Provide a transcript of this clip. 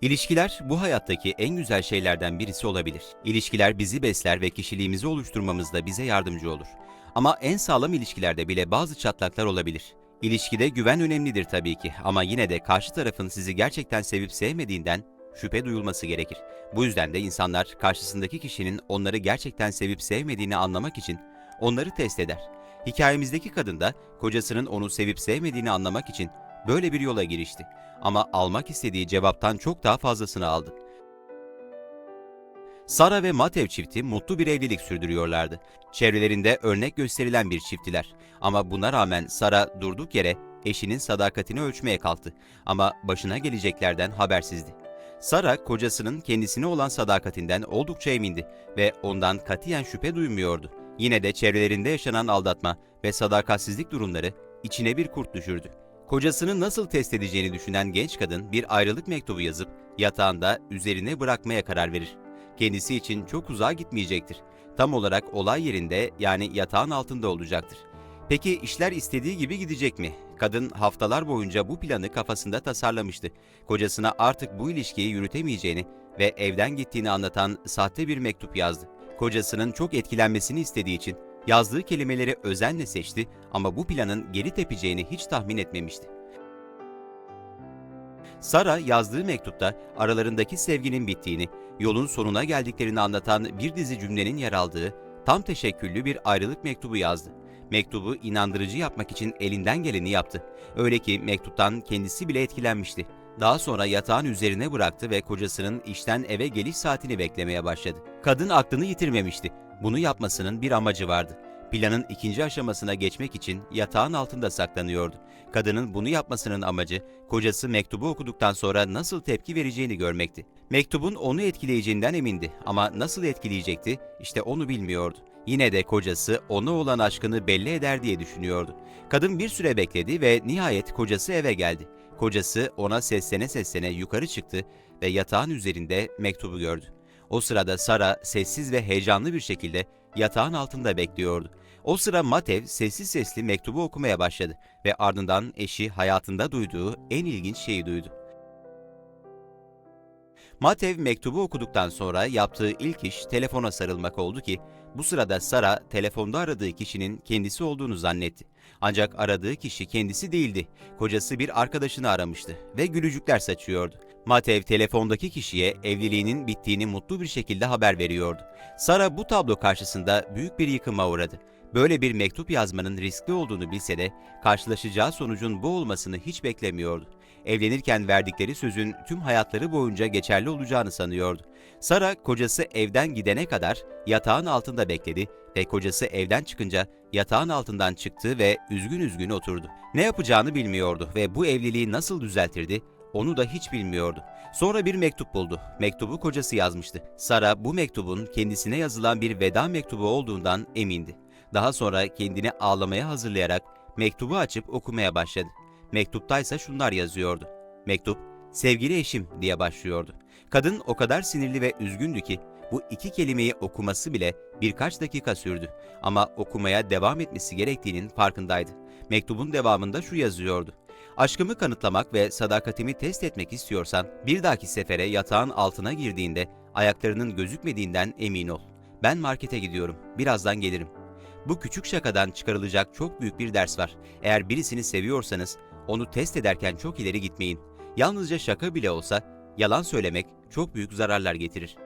İlişkiler bu hayattaki en güzel şeylerden birisi olabilir. İlişkiler bizi besler ve kişiliğimizi oluşturmamızda bize yardımcı olur. Ama en sağlam ilişkilerde bile bazı çatlaklar olabilir. İlişkide güven önemlidir tabii ki ama yine de karşı tarafın sizi gerçekten sevip sevmediğinden şüphe duyulması gerekir. Bu yüzden de insanlar karşısındaki kişinin onları gerçekten sevip sevmediğini anlamak için onları test eder. Hikayemizdeki kadın da kocasının onu sevip sevmediğini anlamak için böyle bir yola girişti. Ama almak istediği cevaptan çok daha fazlasını aldı. Sara ve Matev çifti mutlu bir evlilik sürdürüyorlardı. Çevrelerinde örnek gösterilen bir çifttiler. Ama buna rağmen Sara durduk yere eşinin sadakatini ölçmeye kalktı. Ama başına geleceklerden habersizdi. Sara kocasının kendisine olan sadakatinden oldukça emindi ve ondan katiyen şüphe duymuyordu. Yine de çevrelerinde yaşanan aldatma ve sadakatsizlik durumları içine bir kurt düşürdü. Kocasını nasıl test edeceğini düşünen genç kadın bir ayrılık mektubu yazıp yatağında üzerine bırakmaya karar verir. Kendisi için çok uzağa gitmeyecektir. Tam olarak olay yerinde yani yatağın altında olacaktır. Peki işler istediği gibi gidecek mi? Kadın haftalar boyunca bu planı kafasında tasarlamıştı. Kocasına artık bu ilişkiyi yürütemeyeceğini ve evden gittiğini anlatan sahte bir mektup yazdı. Kocasının çok etkilenmesini istediği için yazdığı kelimeleri özenle seçti ama bu planın geri tepeceğini hiç tahmin etmemişti. Sara yazdığı mektupta aralarındaki sevginin bittiğini, yolun sonuna geldiklerini anlatan bir dizi cümlenin yer aldığı tam teşekküllü bir ayrılık mektubu yazdı. Mektubu inandırıcı yapmak için elinden geleni yaptı. Öyle ki mektuptan kendisi bile etkilenmişti. Daha sonra yatağın üzerine bıraktı ve kocasının işten eve geliş saatini beklemeye başladı. Kadın aklını yitirmemişti. Bunu yapmasının bir amacı vardı. Planın ikinci aşamasına geçmek için yatağın altında saklanıyordu. Kadının bunu yapmasının amacı kocası mektubu okuduktan sonra nasıl tepki vereceğini görmekti. Mektubun onu etkileyeceğinden emindi ama nasıl etkileyecekti işte onu bilmiyordu. Yine de kocası ona olan aşkını belli eder diye düşünüyordu. Kadın bir süre bekledi ve nihayet kocası eve geldi. Kocası ona seslene seslene yukarı çıktı ve yatağın üzerinde mektubu gördü. O sırada Sara sessiz ve heyecanlı bir şekilde yatağın altında bekliyordu. O sıra Matev sessiz sesli mektubu okumaya başladı ve ardından eşi hayatında duyduğu en ilginç şeyi duydu. Matev mektubu okuduktan sonra yaptığı ilk iş telefona sarılmak oldu ki bu sırada Sara telefonda aradığı kişinin kendisi olduğunu zannetti. Ancak aradığı kişi kendisi değildi. Kocası bir arkadaşını aramıştı ve gülücükler saçıyordu. Matev telefondaki kişiye evliliğinin bittiğini mutlu bir şekilde haber veriyordu. Sara bu tablo karşısında büyük bir yıkıma uğradı. Böyle bir mektup yazmanın riskli olduğunu bilse de karşılaşacağı sonucun bu olmasını hiç beklemiyordu. Evlenirken verdikleri sözün tüm hayatları boyunca geçerli olacağını sanıyordu. Sara kocası evden gidene kadar yatağın altında bekledi ve kocası evden çıkınca yatağın altından çıktı ve üzgün üzgün oturdu. Ne yapacağını bilmiyordu ve bu evliliği nasıl düzeltirdi onu da hiç bilmiyordu. Sonra bir mektup buldu. Mektubu kocası yazmıştı. Sara bu mektubun kendisine yazılan bir veda mektubu olduğundan emindi. Daha sonra kendini ağlamaya hazırlayarak mektubu açıp okumaya başladı. Mektuptaysa şunlar yazıyordu. Mektup, sevgili eşim diye başlıyordu. Kadın o kadar sinirli ve üzgündü ki bu iki kelimeyi okuması bile birkaç dakika sürdü. Ama okumaya devam etmesi gerektiğinin farkındaydı. Mektubun devamında şu yazıyordu. Aşkımı kanıtlamak ve sadakatimi test etmek istiyorsan bir dahaki sefere yatağın altına girdiğinde ayaklarının gözükmediğinden emin ol. Ben markete gidiyorum. Birazdan gelirim. Bu küçük şakadan çıkarılacak çok büyük bir ders var. Eğer birisini seviyorsanız onu test ederken çok ileri gitmeyin. Yalnızca şaka bile olsa yalan söylemek çok büyük zararlar getirir.